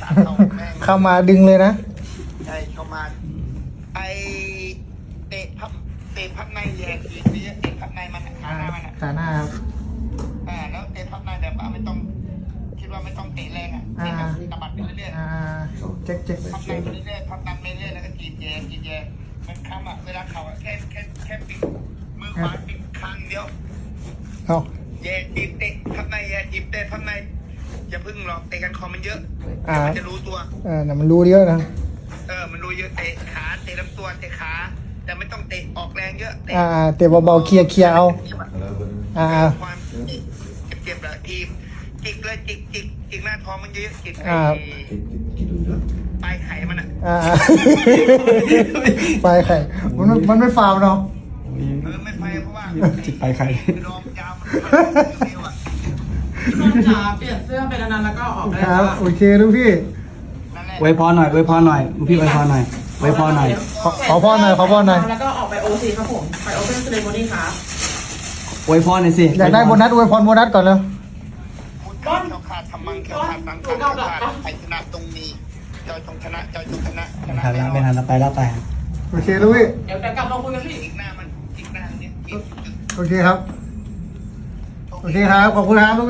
สามเข้าแม่งเข้ามาดึงเลยนะ ใช่เข้ามา ไอเตะพับเตะพับในแยกอีกนี่เตะพับในมันอะขาหน้ามันอะขาหน้าครับ อ่าแล้วเตะพับในแบบว่าไม่ต้อง คิดว่าไม่ต้องเตะแรงอะเตะแบบตะบัดไปเรื่อยอ่าเจ๊กเจ๊กๆพับในไปเรื่อยๆพับนันไปเรื่อยๆแล้วก็จีบแยงจีบแยงมันค้ำอะเวลาเข่าอะแค่แค่แค่ปิดมือขวาปิดคางเดียว เอา แย่จีบเตะพับในแย่จีบเตะพับใน อย่าพึ่งหรอกเตะกันคอมันเยอะอ่ามันจะรู้ตัว เออแต่มันรู้เยอะนะ เออ มันรู้เยอะเตะขาเตะลำตัวเตะขา แต่ไม่ต้องเตะออกแรงเยอะเตะอ่าเตะเบาๆเคลียร์เคลียร์เอา อ่า ความเจ็บๆแล้วทีมจิกเลยจิกจิกจิกหน้าท้องมันเยอะจิกอ่าไอ้ปลายไข่มันอะอ่า ไปไข่ มันมันไม่ฟาวเนาะ เออไม่ไปเพราะว่าจิกปลายไข่ดอมยาวมันเร็วอะ ส้มจ๋าเปลี่ยนเสื้อเป็นอันนั้นแล้วก็ออกได้คแล้รับวโอเคลูกพี่ นั่นแหละไว้พรหน่อยไว้พรหน่อยพี่ไว้พรหน่อยไว้พรหน่อย ขอขอพรหน่อยขอพรหน่อย แล้วก็ออกไปโอซีครับผม ไปโอเพนเซเลโมนี่ครับไว้พรหน่อยสิอยากได้โบนัสอวยพรโบนัสก่อนแล้วพูดเขียวขาดทำมังเขียวขาดสังขาดเขียวขาดใครชนะตรงนี้เจ้าจงชนะเจ้าจงชนะชนะทันแล้วไม่ทันแล้วไปแล้วไป โอเคลูกพี่ เดี๋ยวเดี๋ยวกลับมาคุยกันพี่จิกหน้ามันจิกหน้าเนี่ยจิกโอเคครับ โอเคครับ ขอบคุณครับลูกพี่